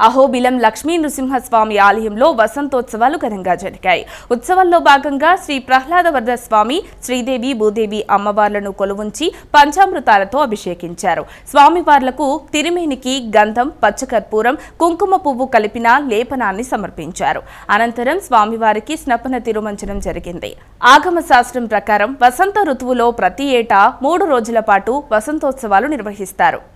అహోబిలం లక్ష్మీ నృసింహస్వామి ఆలయంలో వసంతోత్సవాలు ఘనంగా జరిగాయి. ఉత్సవాల్లో భాగంగా శ్రీ ప్రహ్లాదవర్ధ స్వామి శ్రీదేవి భూదేవి అమ్మవార్లను కొలువుంచి పంచామృతాలతో అభిషేకించారు. స్వామివార్లకు తిరిమేనికి గంధం పచ్చకర్పూరం కుంకుమ పువ్వు కలిపిన లేపనాన్ని సమర్పించారు. అనంతరం స్వామివారికి స్నపన తిరుమంచనం జరిగింది. ఆగమ శాస్త్రం ప్రకారం వసంత ఋతువులో ప్రతి ఏటా మూడు రోజుల పాటు వసంతోత్సవాలు నిర్వహిస్తారు.